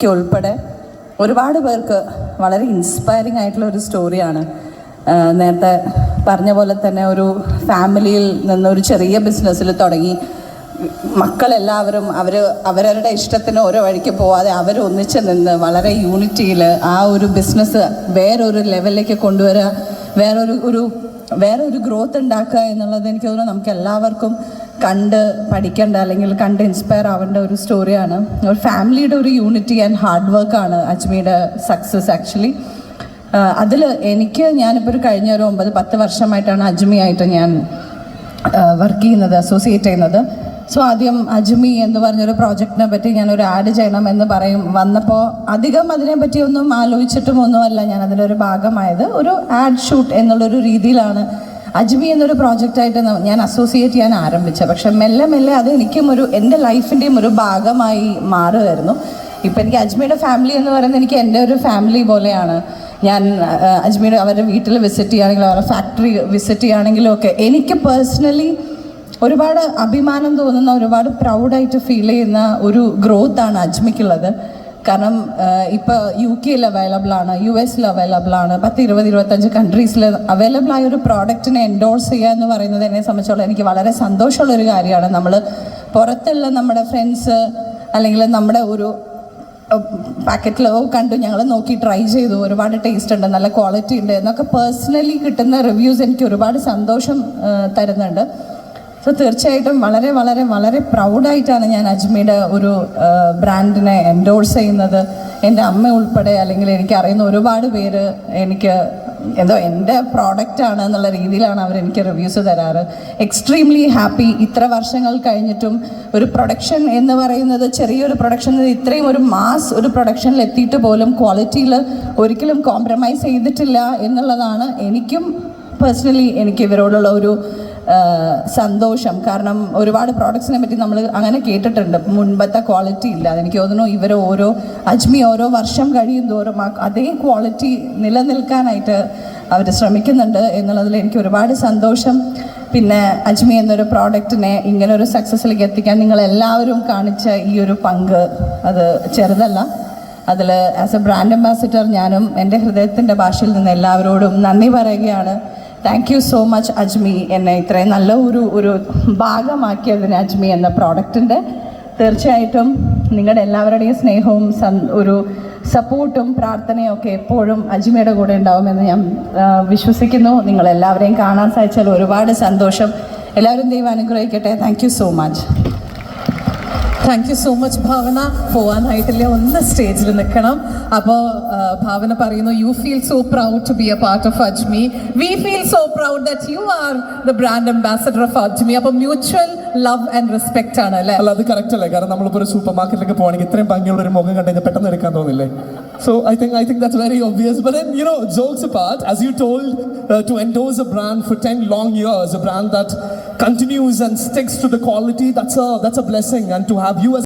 ഉൾപ്പെടെ ഒരുപാട് പേർക്ക് വളരെ ഇൻസ്പയറിംഗ് ആയിട്ടുള്ള ഒരു സ്റ്റോറിയാണ് നേരത്തെ പറഞ്ഞ പോലെ തന്നെ ഒരു ഫാമിലിയിൽ നിന്ന് ഒരു ചെറിയ ബിസിനസ്സിൽ തുടങ്ങി. മക്കളെല്ലാവരും അവർ അവരവരുടെ ഇഷ്ടത്തിന് ഓരോ വഴിക്ക് പോവാതെ അവർ ഒന്നിച്ച് നിന്ന് വളരെ യൂണിറ്റിയിൽ ആ ഒരു ബിസിനസ് വേറൊരു ലെവലിലേക്ക് കൊണ്ടുവരിക വേറൊരു ഒരു വേറൊരു ഗ്രോത്ത് ഉണ്ടാക്കുക എന്നുള്ളത് എനിക്ക് തോന്നുന്നു നമുക്ക് എല്ലാവർക്കും കണ്ട് പഠിക്കേണ്ട അല്ലെങ്കിൽ കണ്ട് ഇൻസ്പയർ ആവേണ്ട ഒരു സ്റ്റോറിയാണ് ഒരു ഫാമിലിയുടെ ഒരു യൂണിറ്റി ആൻഡ് ഹാർഡ് വർക്കാണ് അജ്മിയുടെ സക്സസ് ആക്ച്വലി അതിൽ എനിക്ക് ഞാനിപ്പോൾ ഒരു കഴിഞ്ഞ ഒരു ഒമ്പത് പത്ത് വർഷമായിട്ടാണ് അജ്മിയായിട്ട് ഞാൻ വർക്ക് ചെയ്യുന്നത് അസോസിയേറ്റ് ചെയ്യുന്നത്. സോ ആദ്യം അജ്മി എന്ന് പറഞ്ഞൊരു പ്രോജക്റ്റിനെ പറ്റി ഞാനൊരു ആഡ് ചെയ്യണം എന്ന് പറയും. വന്നപ്പോൾ അധികം അതിനെ പറ്റിയൊന്നും ആലോചിച്ചിട്ടും ഒന്നുമല്ല ഞാൻ അതിന്റെ ഒരു ഭാഗമായത്. ഒരു ആഡ് ഷൂട്ട് എന്നുള്ളൊരു രീതിയിലാണ് അജ്മി എന്നൊരു പ്രോജക്റ്റായിട്ട് ഞാൻ അസോസിയേറ്റ് ചെയ്യാൻ ആരംഭിച്ചത് പക്ഷെ മെല്ലെ മെല്ലെ അത് എനിക്കും ഒരു എന്റെ ലൈഫിന്റെയും ഒരു ഭാഗമായി മാറുമായിരുന്നു ഇപ്പം എനിക്ക് അജ്മിയുടെ ഫാമിലി എന്ന് പറയുന്നത് എനിക്ക് എന്റെ ഒരു ഫാമിലി പോലെയാണ്. ഞാൻ അജ്മിയുടെ അവരുടെ വീട്ടിൽ വിസിറ്റ് ചെയ്യുകയാണെങ്കിലും അവരുടെ ഫാക്ടറി വിസിറ്റ് ചെയ്യുകയാണെങ്കിലും ഒക്കെ എനിക്ക് പേഴ്സണലി ഒരുപാട് അഭിമാനം തോന്നുന്ന ഒരുപാട് പ്രൗഡായിട്ട് ഫീൽ ചെയ്യുന്ന ഒരു ഗ്രോത്താണ് അജ്മിക്കുള്ളത്. കാരണം ഇപ്പോൾ യു കെയിൽ അവൈലബിൾ ആണ് യു എസിൽ അവൈലബിൾ ആണ് പത്ത് ഇരുപത് ഇരുപത്തഞ്ച് കൺട്രീസിൽ അവൈലബിൾ ആയ ഒരു പ്രോഡക്റ്റിനെ എൻഡോഴ്സ് ചെയ്യുക എന്ന് പറയുന്നത് എന്നെ സംബന്ധിച്ചോളം എനിക്ക് വളരെ സന്തോഷമുള്ളൊരു കാര്യമാണ്. നമ്മൾ പുറത്തുള്ള നമ്മുടെ ഫ്രണ്ട്സ് അല്ലെങ്കിൽ നമ്മുടെ ഒരു പാക്കറ്റിലോ കണ്ടു ഞങ്ങൾ നോക്കി ട്രൈ ചെയ്തു. ഒരുപാട് ടേസ്റ്റ് ഉണ്ട് നല്ല ക്വാളിറ്റി ഉണ്ട് എന്നൊക്കെ പേഴ്സണലി കിട്ടുന്ന റിവ്യൂസ് എനിക്ക് ഒരുപാട് സന്തോഷം തരുന്നുണ്ട്. സോ തീർച്ചയായിട്ടും വളരെ വളരെ വളരെ പ്രൗഡായിട്ടാണ് ഞാൻ അജ്മിയുടെ ഒരു ബ്രാൻഡിനെ എൻഡോഴ്സ് ചെയ്യുന്നത്. എന്റെ അമ്മ ഉൾപ്പെടെ അല്ലെങ്കിൽ എനിക്ക് അറിയുന്ന ഒരുപാട് പേര് എനിക്ക് എന്തോ എന്റെ പ്രോഡക്റ്റ് ആണ് എന്നുള്ള രീതിയിലാണ് അവർ എനിക്ക് റിവ്യൂസ് തരാറ്. എക്സ്ട്രീംലി ഹാപ്പി ഇത്ര വർഷങ്ങൾ കഴിഞ്ഞിട്ടും ഒരു പ്രൊഡക്ഷൻ എന്ന് പറയുന്നത് ചെറിയൊരു പ്രൊഡക്ഷൻ ഇത്രയും ഒരു മാസ് ഒരു പ്രൊഡക്ഷനിൽ എത്തിയിട്ട് പോലും ക്വാളിറ്റിയിൽ ഒരിക്കലും കോംപ്രമൈസ് ചെയ്തിട്ടില്ല എന്നുള്ളതാണ് എനിക്കും പേഴ്സണലി എനിക്ക് ഇവരോടുള്ള ഒരു സന്തോഷം. കാരണം ഒരുപാട് പ്രോഡക്ട്സിനെ പറ്റി നമ്മൾ അങ്ങനെ കേട്ടിട്ടുണ്ട്. മുൻപത്തെ ക്വാളിറ്റി ഇല്ല. എനിക്ക് തോന്നുന്നു ഇവർ ഓരോ അജ്മി ഓരോ വർഷം കഴിയും തോറും അതേ ക്വാളിറ്റി നിലനിൽക്കാനായിട്ട് അവർ ശ്രമിക്കുന്നുണ്ട് എന്നുള്ളതിൽ എനിക്ക് ഒരുപാട് സന്തോഷം. പിന്നെ അജ്മി എന്നൊരു പ്രോഡക്റ്റിനെ ഇങ്ങനെ ഒരു സക്സസ്സിലേക്ക് എത്തിക്കാൻ നിങ്ങൾ എല്ലാവരും കാണിച്ച ഈ ഒരു പങ്ക് അത് ചെറുതല്ല. അതിൽ ആസ് എ ബ്രാൻഡ് അംബാസിഡർ ഞാനും എന്റെ ഹൃദയത്തിന്റെ ഭാഷയിൽ നിന്ന് എല്ലാവരോടും നന്ദി പറയുകയാണ്. Thank you so much Ajmi എന്നെ ഇത്രയും നല്ല ഒരു ഒരു ഭാഗമാക്കിയതിന് അജ്മി എന്ന പ്രോഡക്റ്റിന്റെ തീർച്ചയായിട്ടും നിങ്ങളുടെ എല്ലാവരുടെയും സ്നേഹവും സന്- ഒരു സപ്പോർട്ടും പ്രാർത്ഥനയും ഒക്കെ എപ്പോഴും അജ്മിയുടെ കൂടെ ഉണ്ടാവുമെന്ന് ഞാൻ വിശ്വസിക്കുന്നു. നിങ്ങളെല്ലാവരെയും കാണാൻ സാധിച്ചാൽ ഒരുപാട് സന്തോഷം. എല്ലാവരും ദൈവം അനുഗ്രഹിക്കട്ടെ. Thank you so much thank you so much Bhavana പോവാനായിട്ടില്ല? ഒന്ന് സ്റ്റേജിൽ നിൽക്കണം. അപ്പോൾ ഭാവന പറയുന്നു you feel so proud to be a part of Ajmi we feel so proud that you are the brand ambassador of Ajmi അപ്പോൾ mutual love and respect ആണ് അല്ലേ? അല്ല അത് കറക്റ്റ് അല്ലേ? കാരണം നമ്മളിപ്പോൾ ഒരു സൂപ്പർ മാർക്കറ്റിലേക്ക് പോകണമെങ്കിൽ ഇത്രയും ഭംഗിയുള്ള ഒരു മുഖം കണ്ടുകഴിഞ്ഞാൽ പെട്ടെന്ന് എടുക്കാൻ തോന്നില്ലേ? So I think I think that's very obvious. But then you know, jokes apart, as you told, uh, to endorse a brand for ten long years, a brand that continues and sticks to the quality, that's a that's a blessing. And to have you as